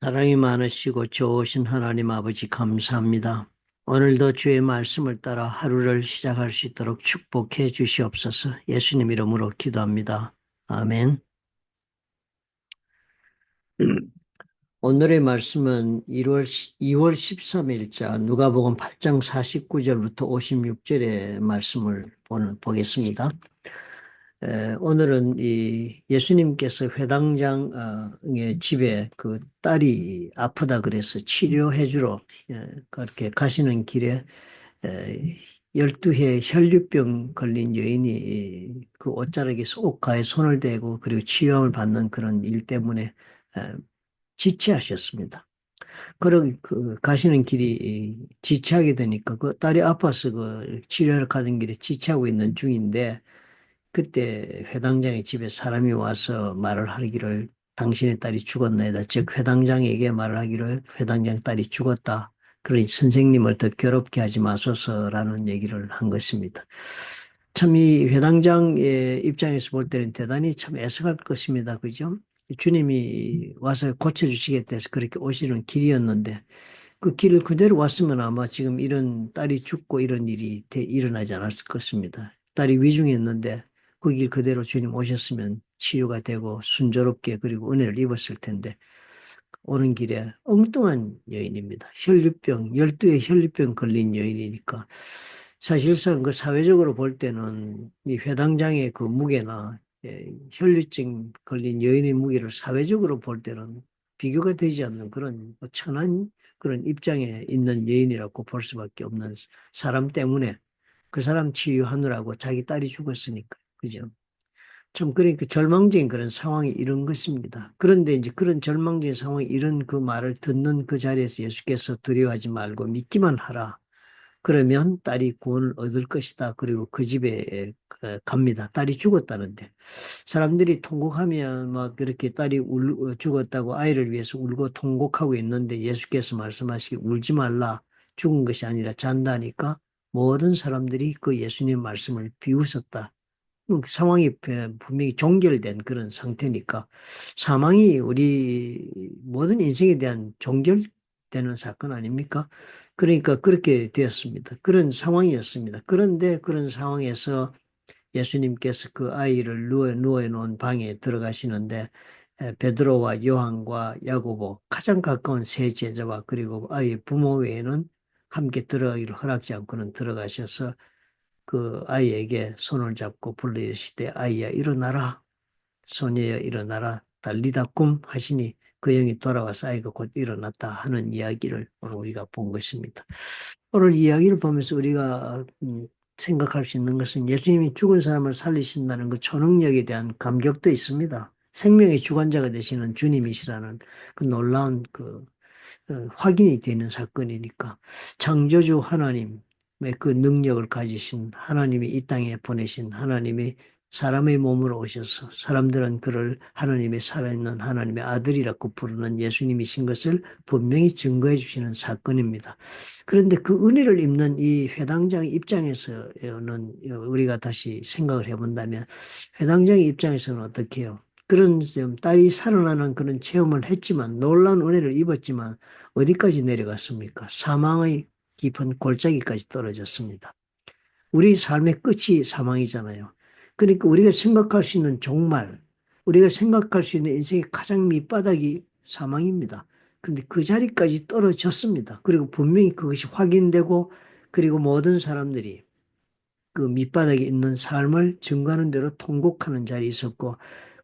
사랑이 많으시고 좋으신 하나님 아버지 감사합니다. 오늘도 주의 말씀을 따라 하루를 시작할 수 있도록 축복해 주시옵소서 예수님 이름으로 기도합니다. 아멘. 오늘의 말씀은 1월, 2월 13일자 누가복음 8장 49절부터 56절의 말씀을 보겠습니다. 오늘은 이 예수님께서 회당장의 집에 그 딸이 아프다 그래서 치료해 주러 예, 그렇게 가시는 길에 12해 혈류병 걸린 여인이 그 옷자락에서 옷가에 손을 대고 그리고 치유함을 받는 그런 일 때문에 지체하셨습니다. 그러 그 가시는 길이 지체하게 되니까 그 딸이 아파서 그 치료를 가는 길에 지체하고 있는 중인데 그때 회당장의 집에 사람이 와서 말을 하기를 당신의 딸이 죽었나이다. 즉 회당장에게 말을 하기를 회당장 딸이 죽었다. 그러니 선생님을 더 괴롭게 하지 마소서라는 얘기를 한 것입니다. 참 이 회당장의 입장에서 볼 때는 대단히 참 애석할 것입니다. 그죠? 주님이 와서 고쳐주시겠다 해서 그렇게 오시는 길이었는데 그 길을 그대로 왔으면 아마 지금 이런 딸이 죽고 이런 일이 일어나지 않았을 것입니다. 딸이 위중했는데 그 길 그대로 주님 오셨으면 치유가 되고 순조롭게 그리고 은혜를 입었을 텐데 오는 길에 엉뚱한 여인입니다. 혈류병, 12에 혈류병 걸린 여인이니까 사실상 그 사회적으로 볼 때는 이 회당장의 그 무게나 예, 혈류증 걸린 여인의 무게를 사회적으로 볼 때는 비교가 되지 않는 그런 뭐 천한 그런 입장에 있는 여인이라고 볼 수밖에 없는 사람 때문에 그 사람 치유하느라고 자기 딸이 죽었으니까 그죠? 좀 그러니까 절망적인 그런 상황이 이런 것입니다. 그런데 이제 그런 절망적인 상황이 이런 그 말을 듣는 그 자리에서 예수께서 두려워하지 말고 믿기만 하라. 그러면 딸이 구원을 얻을 것이다. 그리고 그 집에 갑니다. 딸이 죽었다는데 사람들이 통곡하면 막 그렇게 딸이 울, 어, 죽었다고 아이를 위해서 울고 통곡하고 있는데 예수께서 말씀하시기 울지 말라. 죽은 것이 아니라 잔다니까 모든 사람들이 그 예수님 말씀을 비웃었다. 뭐그 상황이 분명히 종결된 그런 상태니까 사망이 우리 모든 인생에 대한 종결되는 사건 아닙니까? 그러니까 그렇게 되었습니다. 그런 상황이었습니다. 그런데 그런 상황에서 예수님께서 그 아이를 누워, 누워 놓은 방에 들어가시는데 베드로와 요한과 야고보 가장 가까운 세 제자와 그리고 아이의 부모 외에는 함께 들어가기를 허락지 않고는 들어가셔서 그 아이에게 손을 잡고 불러이르시되 아이야 일어나라 소녀여 일어나라 달리다 꿈 하시니 그 영이 돌아와서 아이가 곧 일어났다 하는 이야기를 오늘 우리가 본 것입니다. 오늘 이야기를 보면서 우리가 음, 생각할 수 있는 것은 예수님이 죽은 사람을 살리신다는 그 초능력에 대한 감격도 있습니다. 생명의 주관자가 되시는 주님이시라는 그 놀라운 그 어, 확인이 되는 사건이니까 창조주 하나님 그 능력을 가지신 하나님이 이 땅에 보내신 하나님이 사람의 몸으로 오셔서 사람들은 그를 하나님의 살아있는 하나님의 아들이라고 부르는 예수님이신 것을 분명히 증거해 주시는 사건입니다. 그런데 그 은혜를 입는 이 회당장 입장에서는 우리가 다시 생각을 해본다면 회당장의 입장에서는 어떻게 해요? 그런 좀 딸이 살아나는 그런 체험을 했지만 놀라운 은혜를 입었지만 어디까지 내려갔습니까? 사망의 깊은 골짜기까지 떨어졌습니다. 우리 삶의 끝이 사망이잖아요. 그러니까 우리가 생각할 수 있는 종말, 우리가 생각할 수 있는 인생의 가장 밑바닥이 사망입니다. 근데 그 자리까지 떨어졌습니다. 그리고 분명히 그것이 확인되고 그리고 모든 사람들이 그 밑바닥에 있는 삶을 증거하는 대로 통곡하는 자리에 있었고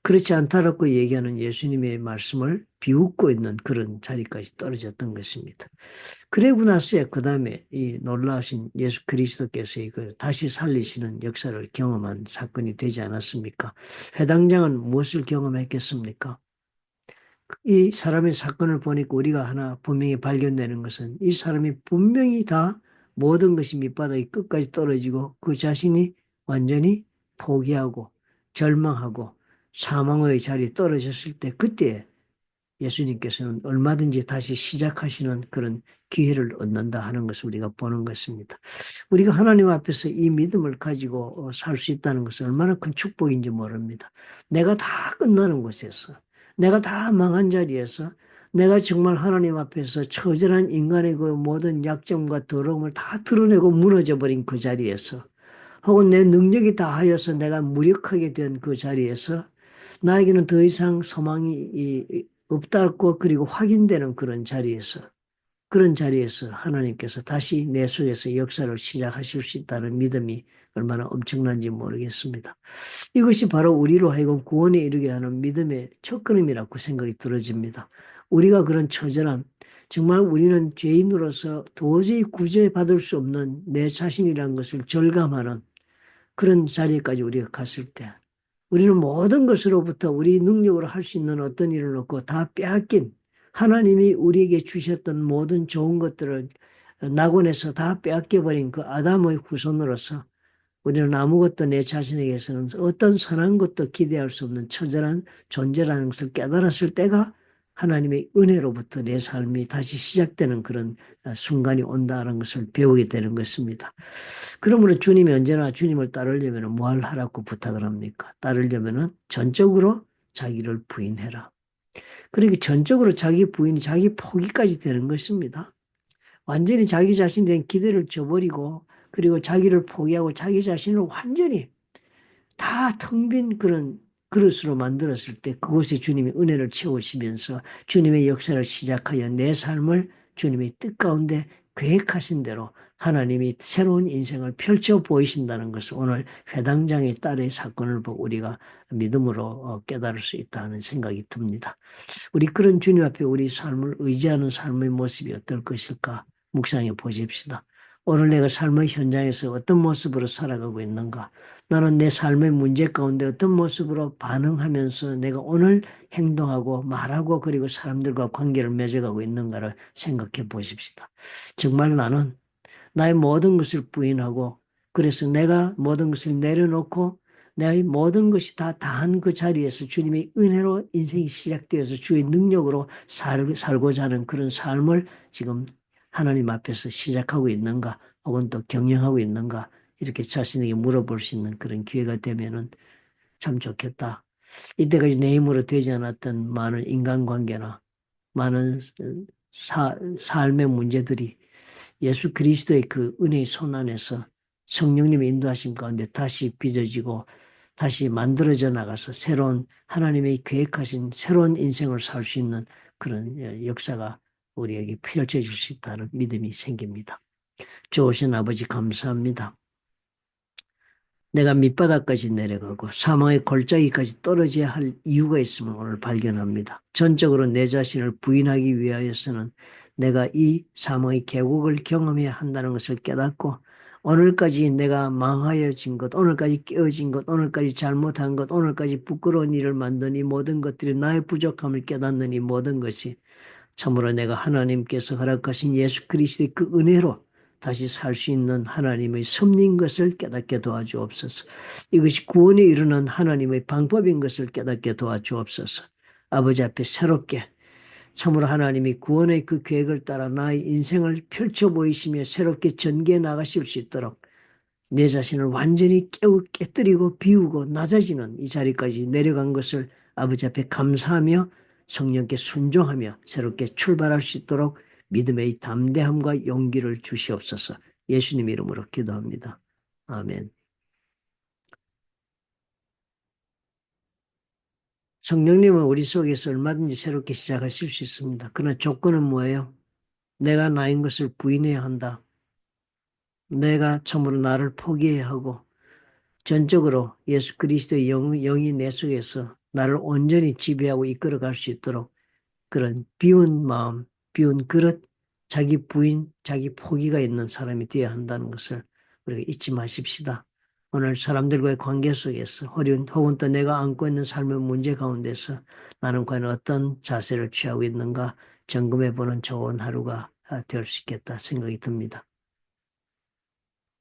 그렇지 않다라고 얘기하는 예수님의 말씀을 비웃고 있는 그런 자리까지 떨어졌던 것입니다. 그러고 나서야 그 다음에 이 놀라우신 예수 그리스도께서 그 다시 살리시는 역사를 경험한 사건이 되지 않았습니까? 회당장은 무엇을 경험했겠습니까? 이 사람의 사건을 보니까 우리가 하나 분명히 발견되는 것은 이 사람이 분명히 다 모든 것이 밑바닥에 끝까지 떨어지고 그 자신이 완전히 포기하고 절망하고 사망의 자리에 떨어졌을 때 그때 예수님께서는 얼마든지 다시 시작하시는 그런 기회를 얻는다 하는 것을 우리가 보는 것입니다. 우리가 하나님 앞에서 이 믿음을 가지고 어, 살수 있다는 것은 얼마나 큰 축복인지 모릅니다. 내가 다 끝나는 곳에서, 내가 다 망한 자리에서 내가 정말 하나님 앞에서 처절한 인간의 그 모든 약점과 더러움을 다 드러내고 무너져 버린 그 자리에서 혹은 내 능력이 다하여서 내가 무력하게 된 그 자리에서 나에게는 더 이상 소망이 없다고 그리고 확인되는 그런 자리에서 그런 자리에서 하나님께서 다시 내 속에서 역사를 시작하실 수 있다는 믿음이 얼마나 엄청난지 모르겠습니다. 이것이 바로 우리로 하여금 구원에 이르게 하는 믿음의 첫 걸음이라고 생각이 들어집니다. 우리가 그런 처절한 정말 우리는 죄인으로서 도저히 구제받을 수 없는 내 자신이라는 것을 절감하는 그런 자리까지 우리가 갔을 때 우리는 모든 것으로부터 우리 능력으로 할 수 있는 어떤 일을 놓고 다 빼앗긴 하나님이 우리에게 주셨던 모든 좋은 것들을 낙원에서 다 빼앗겨버린 그 아담의 후손으로서 우리는 아무것도 내 자신에게서는 어떤 선한 것도 기대할 수 없는 처절한 존재라는 것을 깨달았을 때가 하나님의 은혜로부터 내 삶이 다시 시작되는 그런 순간이 온다는 것을 배우게 되는 것입니다. 그러므로 주님이 언제나 주님을 따르려면 뭘 하라고 부탁을 합니까? 따르려면 전적으로 자기를 부인해라. 그러니 전적으로 자기 부인이 자기 포기까지 되는 것입니다. 완전히 자기 자신에 대한 기대를 저버리고 그리고 자기를 포기하고 자기 자신을 완전히 다 텅 빈 그런 그릇으로 만들었을 때 그곳에 주님이 은혜를 채우시면서 주님의 역사를 시작하여 내 삶을 주님의 뜻 가운데 계획하신 대로 하나님이 새로운 인생을 펼쳐 보이신다는 것을 오늘 회당장의 딸의 사건을 보고 우리가 믿음으로 어, 깨달을 수 있다는 생각이 듭니다. 우리 그런 주님 앞에 우리 삶을 의지하는 삶의 모습이 어떨 것일까 묵상해 보십시다. 오늘 내가 삶의 현장에서 어떤 모습으로 살아가고 있는가? 나는 내 삶의 문제 가운데 어떤 모습으로 반응하면서 내가 오늘 행동하고 말하고 그리고 사람들과 관계를 맺어가고 있는가를 생각해 보십시다. 정말 나는 나의 모든 것을 부인하고 그래서 내가 모든 것을 내려놓고 내 모든 것이 다 다한 그 자리에서 주님의 은혜로 인생이 시작되어서 주의 능력으로 살, 살고자 하는 그런 삶을 지금 하나님 앞에서 시작하고 있는가 혹은 또 경영하고 있는가 이렇게 자신에게 물어볼 수 있는 그런 기회가 되면은 참 좋겠다. 이때까지 내 힘으로 되지 않았던 많은 인간관계나 많은 사, 삶의 문제들이 예수 그리스도의 그 은혜의 손 안에서 성령님의 인도하심 가운데 다시 빚어지고 다시 만들어져 나가서 새로운 하나님의 계획하신 새로운 인생을 살 수 있는 그런 역사가 우리에게 펼쳐질 수 있다는 믿음이 생깁니다. 좋으신 아버지 감사합니다. 내가 밑바닥까지 내려가고 사망의 골짜기까지 떨어져야 할 이유가 있음을 오늘 발견합니다. 전적으로 내 자신을 부인하기 위하여서는 내가 이 사망의 계곡을 경험해야 한다는 것을 깨닫고 오늘까지 내가 망하여진 것, 오늘까지 깨어진 것, 오늘까지 잘못한 것, 오늘까지 부끄러운 일을 만든 이 모든 것들이 나의 부족함을 깨닫는 이 모든 것이 참으로 내가 하나님께서 허락하신 예수 그리스도의 그 은혜로 다시 살 수 있는 하나님의 섭리인 것을 깨닫게 도와주옵소서. 이것이 구원에 이르는 하나님의 방법인 것을 깨닫게 도와주옵소서. 아버지 앞에 새롭게 참으로 하나님이 구원의 그 계획을 따라 나의 인생을 펼쳐 보이시며 새롭게 전개해 나가실 수 있도록 내 자신을 완전히 깨우, 깨뜨리고 비우고 낮아지는 이 자리까지 내려간 것을 아버지 앞에 감사하며 성령께 순종하며 새롭게 출발할 수 있도록 믿음의 담대함과 용기를 주시옵소서 예수님 이름으로 기도합니다. 아멘. 성령님은 우리 속에서 얼마든지 새롭게 시작하실 수 있습니다. 그러나 조건은 뭐예요? 내가 나인 것을 부인해야 한다. 내가 참으로 나를 포기해야 하고 전적으로 예수 그리스도의 영, 영이 내 속에서 나를 온전히 지배하고 이끌어갈 수 있도록 그런 비운 마음, 비운 그릇, 자기 부인, 자기 포기가 있는 사람이 되어야 한다는 것을 우리가 잊지 마십시다. 오늘 사람들과의 관계 속에서 어려운 혹은 또 내가 안고 있는 삶의 문제 가운데서 나는 과연 어떤 자세를 취하고 있는가 점검해 보는 좋은 하루가 될 수 있겠다 생각이 듭니다.